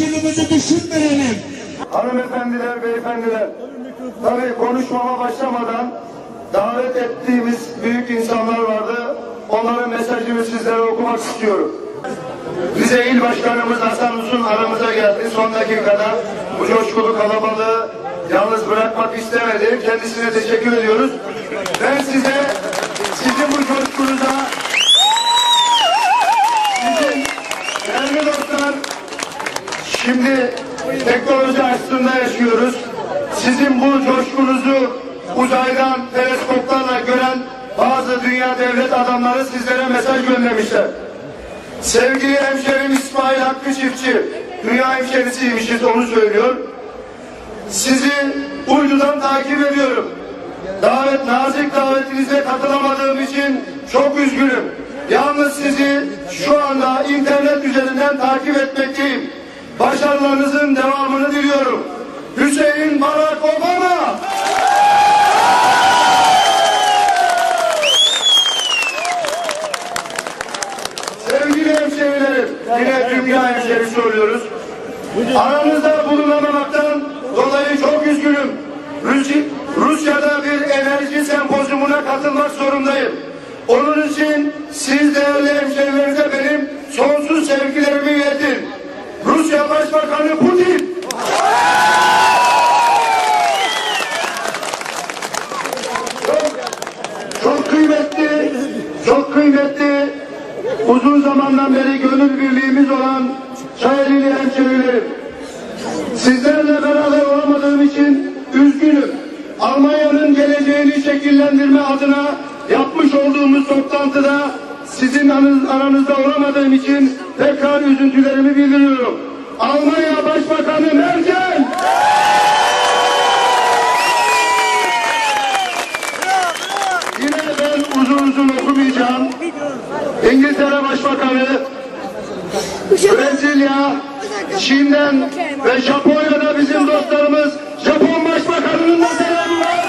yılımızı düşünmeyelim. Hanımefendiler, beyefendiler, tabii konuşmama başlamadan davet ettiğimiz büyük insanlar vardı. Onların mesajını sizlere okumak istiyorum. Bize il başkanımız Hasan Uzun aramıza geldi son dakikada. Bu coşkulu kalabalığı yalnız bırakmak istemedi. Kendisine teşekkür ediyoruz. Ben size sizin bu coşkunuza sizin değerli dostlar Şimdi teknoloji açısında yaşıyoruz. Sizin bu coşkunuzu uzaydan teleskoplarla gören bazı dünya devlet adamları sizlere mesaj göndermişler. Sevgili hemşerim İsmail Hakkı Çiftçi, dünya hemşerisiymişiz onu söylüyor. Sizi uydudan takip ediyorum. Davet, nazik davetinize katılamadığım için çok üzgünüm. Yalnız sizi şu anda internet üzerinden takip etmekteyim. Başarılarınızın devamını diliyorum. Hüseyin Barack Obama! Sevgili hemşehrilerim, yine dünya hemşerisi oluyoruz. Aranızda bulunamamaktan dolayı çok üzgünüm. Rus- Rusya'da bir enerji sempozyumuna katılmak zorundayım. Onun için siz değerli hemşehrilerinize benim sonsuz sevgilerimi iletin. Rusya Başbakanı Putin. Çok, çok kıymetli, çok kıymetli, uzun zamandan beri gönül birliğimiz olan Çayeli'li hemşehrilerim. Sizlerle beraber olamadığım için üzgünüm. Almanya'nın geleceğini şekillendirme adına yapmış olduğumuz toplantıda sizin aranız- aranızda olamadığım için tekrar üzüntülerimi bildiriyorum. Almanya Başbakanı Merkel! Yine ben uzun uzun okumayacağım. İngiltere Başbakanı, Brezilya, Çin'den ve Japonya'da bizim dostlarımız Japon Başbakanı'nın da selamı var.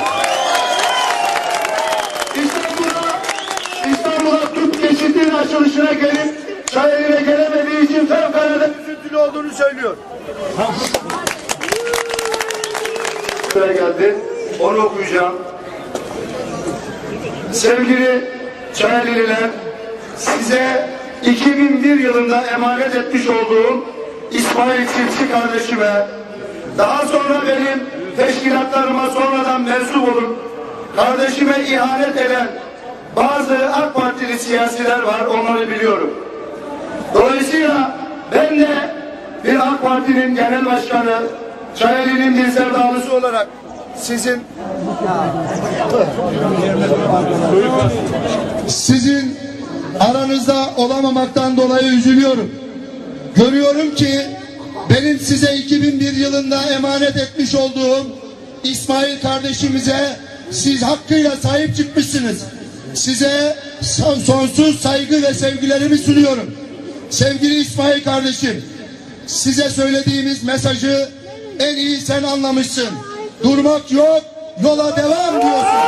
İstanbul'a İstanbul'a Türk geçidinin açılışına gelip Çayeli'ne gelemediği için fevkalade üzüntülü olduğunu söylüyor. Buraya geldi. Onu okuyacağım. Sevgili Çayelililer, size 2001 yılında emanet etmiş olduğum İsmail Çiftçi kardeşime, daha sonra benim teşkilatlarıma sonradan mensup olup kardeşime ihanet eden bazı AK Partili siyasiler var, onları biliyorum. Dolayısıyla ben de bir AK Parti'nin genel başkanı, Çayeli'nin bir sevdalısı olarak sizin sizin aranızda olamamaktan dolayı üzülüyorum. Görüyorum ki benim size 2001 yılında emanet etmiş olduğum İsmail kardeşimize siz hakkıyla sahip çıkmışsınız. Size son- sonsuz saygı ve sevgilerimi sunuyorum. Sevgili İsmail kardeşim, size söylediğimiz mesajı en iyi sen anlamışsın. Durmak yok, yola devam diyorsun.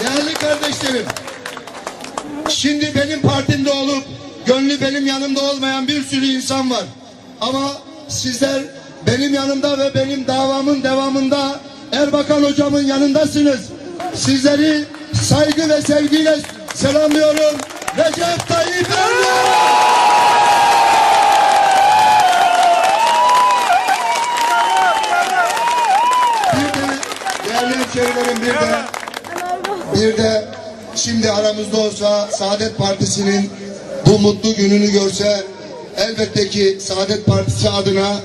Değerli kardeşlerim, şimdi benim partimde olup gönlü benim yanımda olmayan bir sürü insan var. Ama sizler benim yanımda ve benim davamın devamında Erbakan hocamın yanındasınız. Sizleri saygı ve sevgiyle selamlıyorum. Recep Tayyip Erdoğan! Bir de değerli hemşehrilerim bir de bir de şimdi aramızda olsa Saadet Partisi'nin bu mutlu gününü görse elbette ki Saadet Partisi adına